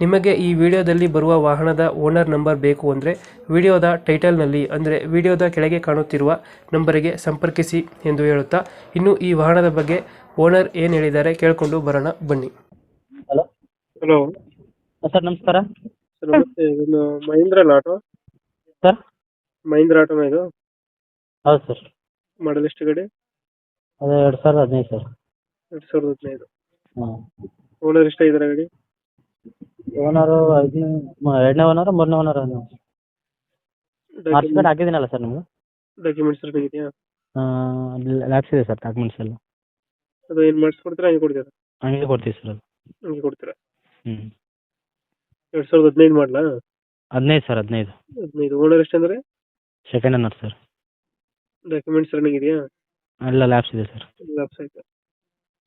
ನಿಮಗೆ ಈ ವಿಡಿಯೋದಲ್ಲಿ ಬರುವ ವಾಹನದ ಓನರ್ ನಂಬರ್ ಬೇಕು ಅಂದರೆ ವಿಡಿಯೋದ ಟೈಟಲ್ನಲ್ಲಿ ಅಂದರೆ ವಿಡಿಯೋದ ಕೆಳಗೆ ಕಾಣುತ್ತಿರುವ ನಂಬರಿಗೆ ಸಂಪರ್ಕಿಸಿ ಎಂದು ಹೇಳುತ್ತಾ ಇನ್ನು ಈ ವಾಹನದ ಬಗ್ಗೆ ಓನರ್ ಏನು ಹೇಳಿದ್ದಾರೆ ಕೇಳಿಕೊಂಡು ಬರೋಣ ಬನ್ನಿ. ಹಲೋ? ಹಲೋ. ಸರ್ ನಮಸ್ಕಾರ. ಸರ್ ನಮಸ್ತೆ ಆಟೋ ಸರ್? ಮಹೀಂದ್ರ ಆಟೋ ಇದು? ಹೌದು ಸರ್. ಮಾಡಲ್ ಎಷ್ಟು ಗಾಡಿ? ಅದು ಎರಡು ಸಾವಿರದ ಹದಿನೈದು ಸರ್. ಎರಡು ಸಾವಿರದ ಹದಿನೈದು. ಹಾಂ. ಓನರ್ ಇಷ್ಟ ಇದ್ದಾರೆ ಗಾಡಿ? ಓನರು ಐದನೇ ಎರಡನೇ ಓನರ್ ಮೂರನೇ ಓನರ್ ಮಾರ್ಕ್ಸ್ ಕಾರ್ಡ್ ಹಾಕಿದ್ದೀನಲ್ಲ ಸರ್ ನಿಮ್ಗೆ ಡಾಕ್ಯುಮೆಂಟ್ಸ್ ರೆಡಿ ಇದೆಯಾ ಲ್ಯಾಬ್ಸ್ ಇದೆ ಸರ್ ಡಾಕ್ಯುಮೆಂಟ್ಸ್ ಎಲ್ಲ. ಅದು ಏನು ಮಾಡಿಸ್ಕೊಡ್ತೀರಾ ಹಂಗೆ ಕೊಡ್ತೀರಾ? ಹಂಗೆ ಕೊಡ್ತೀವಿ ಸರ್ ಅದು. ಹಂಗೆ ಕೊಡ್ತೀರಾ? ಹ್ಞೂ ಎರಡು ಸಾವಿರದ ಹದಿನೈದು ಮಾಡಲಾ? ಹದಿನೈದು ಸರ್ ಹದಿನೈದು. ಹದಿನೈದು. Owner ಎಷ್ಟಂದ್ರೆ second owner sir. Documents running ಇದೆಯಾ ಎಲ್ಲ ಲ್ಯಾಬ್ಸ್ ಇದೆ ಸರ್. ಲ್ಯಾಬ್ಸ್ ಆಯ್ತು.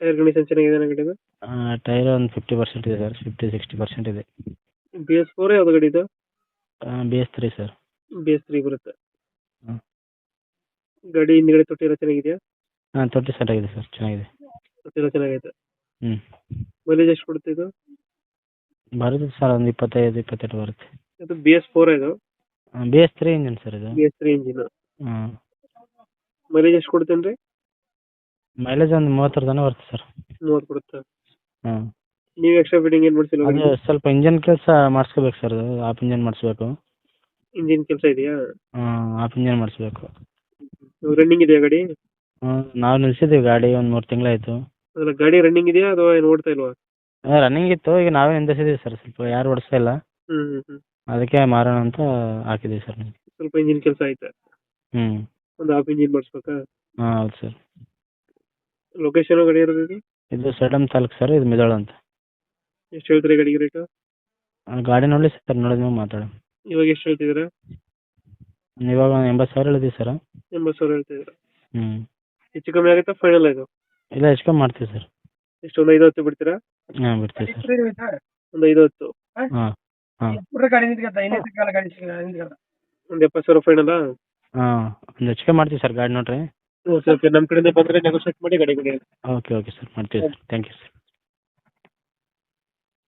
ಟೈರ್ ಕಂಡೀಷನ್ ಚೆನ್ನಾಗಿದೆ ಗಾಡಿದು? ಟೈರ್ ಒಂದು ಫಿಫ್ಟಿ ಪರ್ಸೆಂಟ್ ಇದೆ ಸರ್ ಫಿಫ್ಟಿ ಸಿಕ್ಸ್ಟಿ ಪರ್ಸೆಂಟ್ ಇದೆ. ಬಿ ಎಸ್ ಫೋರ್ ಯಾವ್ದು ಗಾಡಿ ಇದು B S three sir B S three ಬರುತ್ತೆ. ಹ್ಮ್. ಗಾಡಿ ಹಿಂದ್ಗಡೆ ತೊಟ್ಟಿ ಎಲ್ಲ ಚೆನ್ನಾಗಿದೆಯಾ? ಹಾಂ ತೊಟ್ಟಿ ಸೆಟ್ ಆಗಿದೆ ಸರ್ ಚೆನ್ನಾಗಿದೆ. ತೊಟ್ಟಿ ಎಲ್ಲ ಚೆನ್ನಾಗೈತೆ. ಹ್ಞೂ ಮೈಲೇಜ್ ಎಷ್ಟು ಕೊಡುತ್ತೆ ಇದು? ಬರುತ್ತೆ ಸರ್ ಒಂದು ಇಪ್ಪತ್ತೈದು ಇಪ್ಪತ್ತೆರಡು ಬರುತ್ತೆ. ಇದು ಬಿ ಎಸ್ ಫೋರ್ ಇದು? B S three engine sir ಇದು. ಬಿ ಎಸ್ ತ್ರೀ ಇಂಜಿನ್ ಹಾಂ. ಮೈಲೇಜ್ ಎಷ್ಟು ಕೊಡುತ್ತೇನ್ರಿ ಮೈಲೇಜ್ ಒಂದು ಮೂವತ್ತರ ತನಕ ಬರುತ್ತೆ ಸರ್ ಮೂವತ್ತು ಕೊಡುತ್ತೆ ಹಾಂ. ನೀವು ಎಕ್ಸ್ಟ್ರಾ ಫಿಟ್ಟಿಂಗ್ ಏನು ಮಾಡ್ಸಿಲ್ಲ ಅದು ಸ್ವಲ್ಪ ಇಂಜನ್ ಕೆಲಸ ಮಾಡಿಸ್ಕೋಬೇಕು ಸರ್ ಅದು ಆಫ್ ಇಂಜನ್ ಮಾಡಿಸ್ಬೇಕು. ಇಂಜಿನ್ ಕೆಲಸ ಇದೆಯಾ? ಆಫ್ ಇಂಜನ್ ಮಾಡಿಸ್ಬೇಕು. ರನ್ನಿಂಗ್ ಇದೆಯಾ ಗಾಡಿ? ನಾವು ನಿಲ್ಸಿದ್ದೀವಿ ಗಾಡಿ ಒಂದು ಮೂರು ತಿಂಗಳಾಯಿತು. ಅದಲ್ಲ ಗಾಡಿ ರನ್ನಿಂಗ್ ಇದೆಯಾ ಅಥವಾ ಏನು ಓಡ್ತಾ ಇಲ್ವಾ? ರನ್ನಿಂಗ್ ಇತ್ತು ಈಗ ನಾವೇ ನಿಂದಿಸಿದ್ದೀವಿ ಸರ್ ಸ್ವಲ್ಪ ಯಾರು ಓಡಿಸ್ತಾ ಇಲ್ಲ. ಹ್ಮ್ ಅದಕ್ಕೆ ಮಾರೋಣ ಅಂತ ಹಾಕಿದ್ದೀವಿ ಸರ್ ಸ್ವಲ್ಪ ಇಂಜಿನ್ ಕೆಲಸ ಆಯ್ತಾ? ಹ್ಞೂ ಒಂದು ಹಾಫ್ ಇಂಜಿನ್ ಮಾಡಿಸ್ಬೇಕಾ? ಹಾಂ ಹೌದು ಸರ್ ಲೊಕೇಶನ್ ಗಡಿ ಇರೋದು ಇದು? ಇದು ತಾಲೂಕ್ ತಾಲೂಕು ಸರ್ ಇದು ಮಿದಾಳ ಅಂತ. ಎಷ್ಟು ಹೇಳ್ತೀರಿ ಗಡಿ ರೇಟ್ ಆ, ಗಾಡಿ ನೋಡಿ ಸರ್ ನೋಡಿದ ಮೇಲೆ ಮಾತಾಡಿ ಇವಾಗ ಎಷ್ಟು ಹೇಳ್ತಿದ್ದೀರಾ? ಇವಾಗ ಒಂದು ಎಂಬತ್ತು ಸಾವಿರ ಹೇಳಿದ್ವಿ ಸರ್ ಎಂಬತ್ತು ಸಾವಿರ ಹೇಳ್ತಿದ್ದೀರಾ? ಹ್ಞೂ ಹೆಚ್ಚು ಕಮ್ಮಿ ಆಗುತ್ತಾ ಫೈನಲ್ ಇದು? ಇಲ್ಲ ಹೆಚ್ಚು ಕಮ್ಮಿ ಮಾಡ್ತೀವಿ ಸರ್ ಎಷ್ಟು ಒಂದು ಐದು ಹತ್ತು ಬಿಡ್ತೀರಾ? ಹಾಂ ಬಿಡ್ತೀವಿ ಸರ್ ಒಂದು ಐದು ಹತ್ತು. ಹಾಂ? ಹಾಂ ಒಂದು ಎಪ್ಪತ್ತು ಸಾವಿರ ಫೈನಲ್ಲ ಹಾಂ ಒಂದು ಹೆಚ್ಚು ಕಮ್ಮಿ ಮಾಡ್ತೀವಿ ಸರ್ ಗಾಡಿ ನೋಡ್ರಿ. ಓಕೆ ಓಕೆ ನಮ್ಮ ಕಡೆಯಿಂದ ಬಂದರೆ ನೆಗೋಷಿಯೇಟ್ ಮಾಡಿ ಗಾಡಿ ಕೊಡಿ. ಓಕೆ ಓಕೆ ಸರ್ ಮಾಡ್ತೀವಿ ಸರ್ ಥ್ಯಾಂಕ್ ಯು ಸರ್